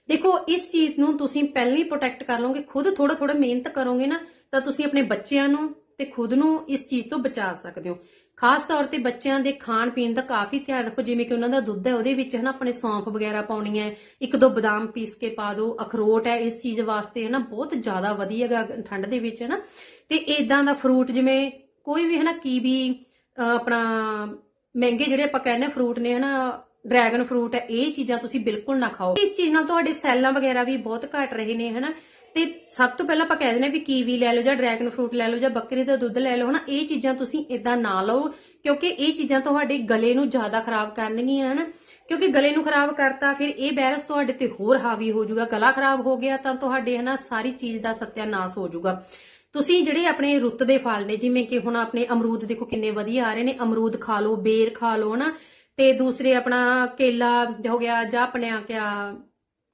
ਦੇਖੋ, ਇਸ ਚੀਜ਼ ਨੂੰ ਤੁਸੀਂ ਪਹਿਲਾਂ ਹੀ ਪ੍ਰੋਟੈਕਟ ਕਰ ਲਓਗੇ, ਖੁਦ ਥੋੜਾ ਥੋੜਾ ਮਿਹਨਤ ਕਰੋਗੇ ਨਾ, ਤਾਂ ਤੁਸੀਂ ਆਪਣੇ ਬੱਚਿਆਂ ਨੂੰ ਤੇ ਖੁਦ ਨੂੰ ਇਸ ਚੀਜ਼ ਤੋਂ ਬਚਾ ਸਕਦੇ ਹੋ। ਖਾਸ ਤੌਰ ਤੇ ਬੱਚਿਆਂ ਦੇ ਖਾਣ ਪੀਣ ਦਾ ਕਾਫੀ ਧਿਆਨ ਰੱਖੋ, ਜਿਵੇਂ ਕਿ ਉਹਨਾਂ ਦਾ ਦੁੱਧ ਹੈ, ਉਹਦੇ ਵਿੱਚ ਹਨਾ ਆਪਣੇ ਸੌਂਫ ਵਗੈਰਾ ਪਾਉਣੀ ਹੈ, ਇੱਕ ਦੋ ਬਦਾਮ ਪੀਸ ਕੇ ਪਾ ਦਿਓ ਅਖਰੋਟ ਹੈ, ਇਸ ਚੀਜ਼ ਵਾਸਤੇ ਹਨਾ ਬਹੁਤ ਜ਼ਿਆਦਾ ਵਧੀਆ ਗਾ ਠੰਡ ਦੇ ਵਿੱਚ ਹਨਾ ਤੇ ਇਦਾਂ ਦਾ ਫਰੂਟ ਜਿਵੇਂ ਕੋਈ ਵੀ ਹਨਾ ਕੀਵੀ, ਅਹ ਆਪਣਾ ਮਹਿੰਗੇ ਜਿਹੜੇ ਆਪਾਂ ਕਹਿੰਦੇ ਫਰੂਟ ਨੇ ਹਨਾ ਡਰੈਗਨ ਫਰੂਟ ਹੈ, ਇਹ ਚੀਜ਼ਾਂ ਤੁਸੀਂ ਬਿਲਕੁਲ ਨਾ ਖਾਓ। ਇਸ ਚੀਜ਼ ਨਾਲ ਤੁਹਾਡੇ ਸੈੱਲਾਂ ਵਗੈਰਾ ਵੀ ਬਹੁਤ ਘਟ ਰਹੇ ਨੇ, ਹਨਾ? ਤੇ ਸਭ ਤੋਂ ਪਹਿਲਾਂ ਆਪਾਂ ਕਹਿ ਦਿੰਦੇ ਵੀ ਕੀਵੀ ਲੈ ਲਓ ਜਾਂ ਡਰੈਗਨ ਫਰੂਟ ਲੈ ਲਓ ਜਾਂ ਬੱਕਰੀ ਦਾ ਦੁੱਧ ਲੈ ਲਓ, ਹਨਾ? ਇਹ ਚੀਜ਼ਾਂ ਤੁਸੀਂ ਇਦਾਂ ਨਾ ਲਓ, ਕਿਉਂਕਿ ਇਹ ਚੀਜ਼ਾਂ ਤੁਹਾਡੇ ਗਲੇ ਨੂੰ ਜ਼ਿਆਦਾ ਖਰਾਬ ਕਰਨਗੀਆਂ, ਹਨਾ? ਕਿਉਂਕਿ ਗਲੇ ਨੂੰ ਖਰਾਬ ਕਰਤਾ, ਫਿਰ ਇਹ ਵਾਇਰਸ ਤੁਹਾਡੇ ਤੇ ਹੋਰ ਹਾਵੀ ਹੋ ਜਾਊਗਾ, ਗਲਾ ਖਰਾਬ ਹੋ ਗਿਆ ਤਾਂ ਤੁਹਾਡੇ, ਹਨਾ, ਸਾਰੀ ਚੀਜ਼ ਦਾ ਸਤਿਆਨਾਸ਼ ਹੋ ਜਾਊਗਾ। ਤੁਸੀਂ ਜਿਹੜੇ ਆਪਣੇ ਰੁੱਤ ਦੇ ਫਲ ਨੇ, ਜਿਵੇਂ ਕਿ ਹੁਣ ਆਪਣੇ ਅਮਰੂਦ ਦੇਖੋ ਕਿੰਨੇ ਵਧੀਆ ਆ ਰਹੇ ਨੇ, ਅਮਰੂਦ ਖਾ ਲਓ, ਬੇਰ ਖਾ ਲਓ, ਹਨਾ? ਤੇ ਦੂਸਰੇ ਆਪਣਾ ਕੇਲਾ ਹੋ ਗਿਆ ਜਾਂ ਆਪਣੇ ਆ ਕਿਆ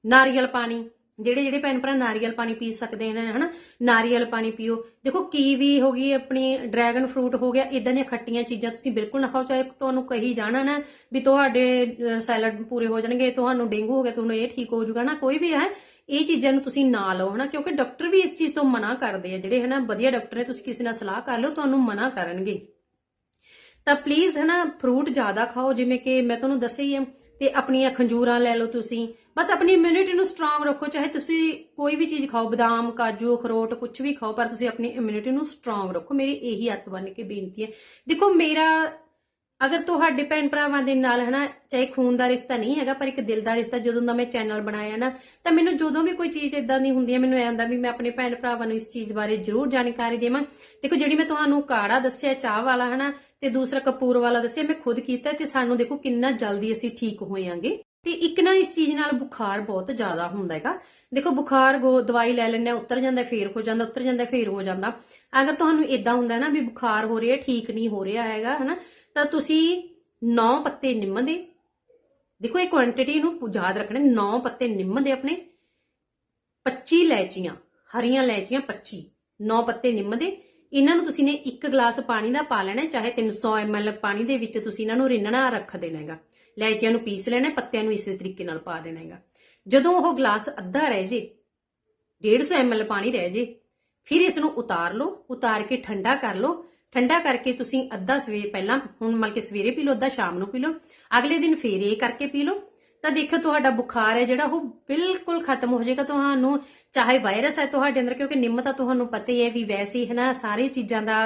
ਨਾਰੀਅਲ ਪਾਣੀ, ਜਿਹੜੇ ਜਿਹੜੇ ਭੈਣ ਭਰਾ ਨਾਰੀਅਲ ਪਾਣੀ ਪੀ ਸਕਦੇ ਨੇ, ਹਨਾ? ਨਾਰੀਅਲ ਪਾਣੀ ਪੀਓ। ਦੇਖੋ, ਕੀਵੀ ਹੋ ਗਈ, ਆਪਣੀ ਡਰੈਗਨ ਫਰੂਟ ਹੋ ਗਿਆ ਇਦਾਂ ਦੀਆਂ ਖੱਟੀਆਂ ਚੀਜ਼ਾਂ ਤੁਸੀਂ ਬਿਲਕੁਲ ਨਾ ਖਾਓ, ਚਾਹੇ ਤੁਹਾਨੂੰ ਕਹੀ ਜਾਣਾ ਨਾ ਵੀ ਤੁਹਾਡੇ ਸੈਲਡ ਪੂਰੇ ਹੋ ਜਾਣਗੇ, ਤੁਹਾਨੂੰ ਡੇਂਗੂ ਹੋ ਗਿਆ, ਤੁਹਾਨੂੰ ਇਹ ਠੀਕ ਹੋ ਜਾਊਗਾ ਨਾ ਕੋਈ ਵੀ ਹੈ, ਇਹ ਚੀਜ਼ਾਂ ਨੂੰ ਤੁਸੀਂ ਨਾ ਲਓ, ਹਨਾ? ਕਿਉਂਕਿ ਡਾਕਟਰ ਵੀ ਇਸ ਚੀਜ਼ ਤੋਂ ਮਨਾ ਕਰਦੇ ਆ, ਜਿਹੜੇ, ਹਨਾ? ਵਧੀਆ ਡਾਕਟਰ ਨੇ, ਤੁਸੀਂ ਕਿਸੇ ਨਾਲ ਸਲਾਹ ਕਰ ਲਓ, ਤੁਹਾਨੂੰ ਮਨਾ ਕਰਨਗੇ। ਤਾਂ ਪਲੀਜ਼ ਹਨਾ ਫਰੂਟ ਜ਼ਿਆਦਾ ਖਾਓ, ਜਿਵੇਂ ਕਿ ਮੈਂ ਤੁਹਾਨੂੰ ਦੱਸਿਆ ਹੀ ਹੈ ਤੇ ਆਪਣੀਆਂ ਖੰਜੂਰਾਂ ਲੈ ਲਓ ਤੁਸੀਂ। ਬਸ ਆਪਣੀ ਇਮਿਊਨਿਟੀ ਨੂੰ ਸਟਰੋਂਗ ਰੱਖੋ, ਚਾਹੇ ਤੁਸੀਂ ਕੋਈ ਵੀ ਚੀਜ਼ ਖਾਓ, ਬਦਾਮ, ਕਾਜੂ, ਅਖਰੋਟ ਕੁਝ ਵੀ ਖਾਓ, ਪਰ ਤੁਸੀਂ ਆਪਣੀ ਇਮਿਊਨਿਟੀ ਨੂੰ ਸਟਰੋਂਗ ਰੱਖੋ। ਮੇਰੀ ਇਹੀ ਹੱਥ ਬੰਨ ਕੇ ਬੇਨਤੀ ਹੈ। ਦੇਖੋ, ਮੇਰਾ, ਅਗਰ ਤੁਹਾਡੇ ਭੈਣ ਭਰਾਵਾਂ ਦੇ ਨਾਲ ਹਨਾ, ਚਾਹੇ ਖੂਨ ਦਾ ਰਿਸ਼ਤਾ ਨਹੀਂ ਹੈਗਾ, ਪਰ ਇੱਕ ਦਿਲ ਦਾ ਰਿਸ਼ਤਾ, ਜਦੋਂ ਦਾ ਮੈਂ ਚੈਨਲ ਬਣਾਇਆ ਨਾ, ਤਾਂ ਮੈਨੂੰ ਜਦੋਂ ਵੀ ਕੋਈ ਚੀਜ਼ ਇਦਾਂ ਦੀ ਹੁੰਦੀ ਹੈ, ਮੈਨੂੰ ਐਂ ਹੁੰਦਾ ਵੀ ਮੈਂ ਆਪਣੇ ਭੈਣ ਭਰਾਵਾਂ ਨੂੰ ਇਸ ਚੀਜ਼ ਬਾਰੇ ਜ਼ਰੂਰ ਜਾਣਕਾਰੀ ਦੇਵਾਂ। ਦੇਖੋ, ਜਿਹੜੀ ਮੈਂ ਤੁਹਾਨੂੰ ਕਾੜਾ ਦੱਸਿਆ, ਚਾਹ ਵਾਲਾ ਹਨਾ ਤੇ ਦੂਸਰਾ ਕਪੂਰ ਵਾਲਾ ਦੱਸਿਆ, ਮੈਂ ਖੁਦ ਕੀਤਾ ਤੇ ਸਾਨੂੰ ਦੇਖੋ ਕਿੰਨਾ ਜਲਦੀ ਅਸੀਂ ਠੀਕ ਹੋਇਆਂਗੇ। ਤੇ ਇੱਕ ਨਾ ਇਸ ਚੀਜ਼ ਨਾਲ ਬੁਖਾਰ ਬਹੁਤ ਜ਼ਿਆਦਾ ਹੁੰਦਾ ਹੈਗਾ। ਦੇਖੋ ਬੁਖਾਰ ਗੋ ਦਵਾਈ ਲੈ ਲੈਂਦੇ ਆ ਉਤਰ ਜਾਂਦਾ, ਫੇਰ ਹੋ ਜਾਂਦਾ, ਉਤਰ ਜਾਂਦਾ, ਫੇਰ ਹੋ ਜਾਂਦਾ। ਅਗਰ ਤੁਹਾਨੂੰ ਇਦਾਂ ਹੁੰਦਾ ਨਾ ਵੀ ਬੁਖਾਰ ਹੋ ਰਿਹਾ, ਠੀਕ ਨਹੀਂ ਹੋ ਰਿਹਾ ਹੈਗਾ, ਹਨਾ, ਤਾਂ ਤੁਸੀਂ 9 ਪੱਤੇ ਨਿੰਮ ਦੇ ਦੇਖੋ ਇਹ ਕੁਆਂਟੀਟੀ ਨੂੰ ਯਾਦ ਰੱਖਣਾ 9 ਪੱਤੇ ਨਿੰਮ ਦੇ ਆਪਣੇ। 25 ਲੈਚੀਆਂ, ਹਰੀਆਂ ਲੈਚੀਆਂ 25 9 ਪੱਤੇ ਨਿੰਮ ਦੇ ਇਹਨਾਂ ਨੂੰ ਤੁਸੀਂ ਨੇ ਇੱਕ ਗਲਾਸ ਪਾਣੀ ਦਾ ਪਾ ਲੈਣਾ ਹੈ, ਚਾਹੇ 300 ml ਪਾਣੀ ਦੇ ਵਿੱਚ ਤੁਸੀਂ ਇਹਨਾਂ ਨੂੰ ਰਿੰਨਣਾ ਰੱਖ ਦੇਣਾ ਹੈਗਾ। ਇਲਾਇਚੀਆਂ ਨੂੰ ਪੀਸ ਲੈਣਾ ਪੱਤਿਆਂ ਨੂੰ ਇਸੇ ਤਰੀਕੇ ਨਾਲ ਪਾ ਦੇਣਾ ਹੈਗਾ। ਜਦੋਂ ਉਹ ਗਲਾਸ ਅੱਧਾ ਰਹਿ ਜੇ 150 ml ਪਾਣੀ ਰਹਿ ਜੇ ਫਿਰ ਇਸ ਨੂੰ ਉਤਾਰ ਲਓ ਉਤਾਰ ਕੇ ਠੰਡਾ ਕਰ ਲਓ। ਠੰਡਾ ਕਰਕੇ ਤੁਸੀਂ ਅੱਧਾ ਸਵੇਰ ਪਹਿਲਾਂ ਹੁਣ ਮਤਲਬ ਕਿ ਸਵੇਰੇ ਪੀ ਲਓ ਅੱਧਾ ਸ਼ਾਮ ਨੂੰ ਪੀ ਲਓ। ਅਗਲੇ ਦਿਨ ਫੇਰ ਇਹ ਕਰਕੇ ਪੀ ਲਓ। ਤਾਂ ਦੇਖਿਓ ਤੁਹਾਡਾ ਬੁਖਾਰ ਹੈ ਜਿਹੜਾ ਉਹ ਬਿਲਕੁਲ ਖਤਮ ਹੋ ਜਾਏਗਾ। ਤੁਹਾਨੂੰ ਚਾਹੇ ਵਾਇਰਸ ਹੈ ਤੁਹਾਡੇ ਅੰਦਰ, ਕਿਉਂਕਿ ਨਿੰਮ ਤਾਂ ਤੁਹਾਨੂੰ ਪਤਾ ਹੀ ਹੈ ਵੀ ਵੈਸੇ, ਹੀ ਹੈ ਨਾ, ਸਾਰੀ ਚੀਜ਼ਾਂ ਦਾ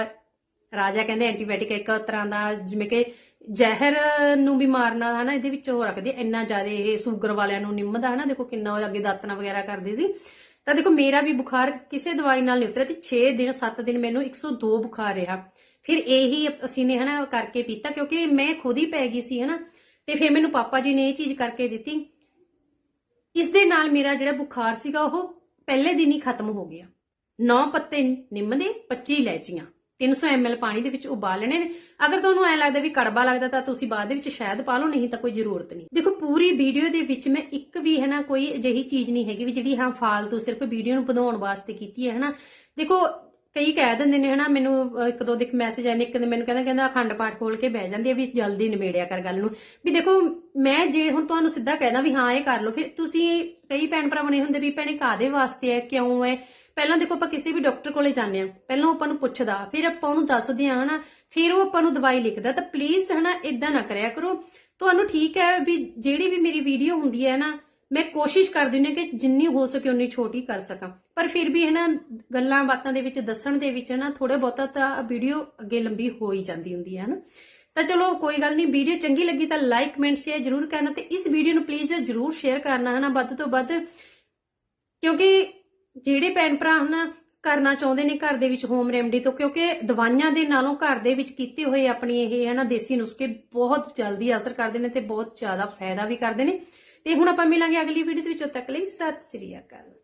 ਰਾਜਾ ਕਹਿੰਦੇ ਐਂਟੀਬਾਇਓਟਿਕ ਇੱਕ ਤਰ੍ਹਾਂ ਦਾ, ਜਿਵੇਂ ਕਿ ਜ਼ਹਿਰ ਨੂੰ ਵੀ ਮਾਰਨਾ ਹਨਾ ਇਹਦੇ ਵਿੱਚ ਉਹ ਰੱਖਦੇ ਇੰਨਾ ਜ਼ਿਆਦਾ ਇਹ ਸ਼ੂਗਰ ਵਾਲਿਆਂ ਨੂੰ ਨਿੰਮ ਦਾ ਹਨਾ ਦੇਖੋ ਕਿੰਨਾ ਉਹ ਅੱਗੇ ਦਾਤਨਾ ਵਗੈਰਾ ਕਰਦੇ ਸੀ। ਤਾਂ ਦੇਖੋ, ਮੇਰਾ ਵੀ ਬੁਖਾਰ ਕਿਸੇ ਦਵਾਈ ਨਾਲ ਨਹੀਂ ਉਤਰਿਆ ਤੇ 6 ਦਿਨ 7 ਦਿਨ ਮੈਨੂੰ 102 ਬੁਖਾਰ ਰਿਹਾ। ਫਿਰ ਇਹੀ ਅਸੀਂ ਨੇ ਹਨਾ ਕਰਕੇ ਪੀਤਾ, ਕਿਉਂਕਿ ਮੈਂ ਖੁਦ ਹੀ ਪੈ ਗਈ ਸੀ ਹਨਾ ਤੇ ਫਿਰ ਮੈਨੂੰ ਪਾਪਾ ਜੀ ਨੇ ਇਹ ਚੀਜ਼ ਕਰਕੇ ਦਿੱਤੀ। ਇਸ ਦੇ ਨਾਲ ਮੇਰਾ ਜਿਹੜਾ ਬੁਖਾਰ ਸੀਗਾ, ਉਹ ਪਹਿਲੇ ਦਿਨ ਹੀ ਖਤਮ ਹੋ ਗਿਆ। 9 ਪੱਤੇ ਨਿੰਮ ਦੇ 25 ਇਲਾਇਚੀਆਂ 300 ml ਪਾਣੀ ਦੇ ਵਿੱਚ ਉਬਾਲ ਨੇ। ਅਗਰ ਤੁਹਾਨੂੰ ਐ ਲੱਗਦਾ ਵੀ ਕੜਵਾ ਲੱਗਦਾ ਤਾਂ ਤੁਸੀਂ ਬਾਅਦ ਦੇ ਵਿੱਚ ਸ਼ਾਇਦ ਪਾ ਲਓ, ਨਹੀਂ ਤਾਂ ਕੋਈ ਜ਼ਰੂਰਤ ਨਹੀਂ। ਦੇਖੋ, ਪੂਰੀ ਵੀਡੀਓ ਦੇ ਵਿੱਚ ਮੈਂ ਇੱਕ ਵੀ ਹੈ ਨਾ ਕੋਈ ਅਜਿਹੀ ਚੀਜ਼ ਨਹੀਂ ਹੈਗੀ ਵੀ ਜਿਹੜੀ ਹਾਂ ਫਾਲਤੂ ਸਿਰਫ ਵੀਡੀਓ ਨੂੰ ਵਧਾਉਣ ਵਾਸਤੇ ਕੀਤੀ ਹੈ ਹਨਾ ਦੇਖੋ ਕਈ ਕਹਿ ਦਿੰਦੇ ਨੇ, ਹਨਾ, ਮੈਨੂੰ ਇੱਕ ਦੋ ਦਿਕ ਮੈਸੇਜ ਆਏ ਨੇ, ਇੱਕ ਨੇ ਮੈਨੂੰ ਕਹਿੰਦਾ ਕਹਿੰਦਾ ਅਖੰਡ ਪਾਠ ਖੋਲ ਕੇ ਬਹਿ ਜਾਂਦੀ ਹੈ ਵੀ ਜਲਦੀ ਨਿਬੇੜਿਆ ਕਰ ਗੱਲ ਨੂੰ। ਵੀ ਦੇਖੋ, ਮੈਂ ਜੇ ਹੁਣ ਤੁਹਾਨੂੰ ਸਿੱਧਾ ਕਹਿਦਾ ਵੀ ਹਾਂ, ਇਹ ਕਰ ਲਓ, ਫਿਰ ਤੁਸੀਂ ਕਈ ਭੈਣ ਭਰਾ ਬਣੇ ਹੁੰਦੇ ਵੀ, ਭੈਣੇ ਕਾਦੇ ਵਾਸਤੇ ਹੈ ਕਿਉਂ ਹੈ ਪਹਿਲਾਂ ਦੇਖੋ, ਆਪਾਂ ਕਿਸੇ ਵੀ ਡਾਕਟਰ ਕੋਲੇ ਜਾਂਦੇ ਆ, ਪਹਿਲਾਂ ਆਪਾਂ ਨੂੰ ਪੁੱਛਦਾ, ਫਿਰ ਆਪਾਂ ਉਹਨੂੰ ਦੱਸਦੇ ਆ, ਹਨਾ, ਫਿਰ ਉਹ ਆਪਾਂ ਨੂੰ ਦਵਾਈ ਲਿਖਦਾ, ਤਾਂ ਪਲੀਜ਼ ਹਨਾ ਇਦਾਂ ਨਾ ਕਰਿਆ ਕਰੋ। ਤੁਹਾਨੂੰ ਠੀਕ ਹੈ ਵੀ ਜਿਹੜੀ ਵੀ ਮੇਰੀ ਵੀਡੀਓ ਹੁੰਦੀ ਹੈ ਨਾ ਮੈਂ ਕੋਸ਼ਿਸ਼ ਕਰਦੀ ਹਾਂ ਕਿ ਜਿੰਨੀ ਹੋ ਸਕੇ ਉਨੀ ਛੋਟੀ ਕਰ ਸਕਾਂ। ਪਰ ਫਿਰ ਵੀ ਹਨਾ, ਗੱਲਾਂ ਬਾਤਾਂ ਦੇ ਵਿੱਚ, ਦੱਸਣ ਦੇ ਵਿੱਚ ਹਨਾ ਥੋੜੇ ਬਹੁਤਾ ਤਾਂ ਵੀਡੀਓ ਅੱਗੇ ਲੰਬੀ ਹੋ ਹੀ ਜਾਂਦੀ ਹੁੰਦੀ ਹੈ, ਹਨਾ। ਤਾਂ ਚਲੋ, ਕੋਈ ਗੱਲ ਨਹੀਂ ਵੀਡੀਓ ਚੰਗੀ ਲੱਗੀ ਤਾਂ ਲਾਈਕ ਕਮੈਂਟ ਸ਼ੇਅਰ ਜਰੂਰ ਕਰਨਾ ਤੇ ਇਸ ਵੀਡੀਓ ਨੂੰ ਪਲੀਜ਼ ਜਰੂਰ ਸ਼ੇਅਰ ਕਰਨਾ, ਹਨਾ, ਵੱਧ ਤੋਂ ਵੱਧ। ਕਿਉਂਕਿ ਜਿਹੜੇ ਭੈਣ ਭਰਾ ਹਨਾ, ਕਰਨਾ ਚਾਹੁੰਦੇ ਨੇ ਘਰ ਦੇ ਵਿੱਚ ਹੋਮ ਰੈਮਡੀ ਤੋਂ, ਕਿਉਂਕਿ ਦਵਾਈਆਂ ਦੇ ਨਾਲੋਂ ਘਰ ਦੇ ਵਿੱਚ ਕੀਤੇ ਹੋਏ ਆਪਣੀ ਇਹ ਹੈ ਨਾ ਦੇਸੀ ਨੁਸਖੇ ਬਹੁਤ ਜਲਦੀ ਅਸਰ ਕਰਦੇ ਨੇ ਤੇ ਬਹੁਤ ਜ਼ਿਆਦਾ ਫਾਇਦਾ ਵੀ ਕਰਦੇ ਨੇ। ਤੇ ਹੁਣ ਆਪਾਂ ਮਿਲਾਂਗੇ ਅਗਲੀ ਵੀਡੀਓ ਦੇ ਵਿੱਚ। ਉਦੋਂ ਤੱਕ ਲਈ ਸਤਿ ਸ੍ਰੀ ਅਕਾਲ।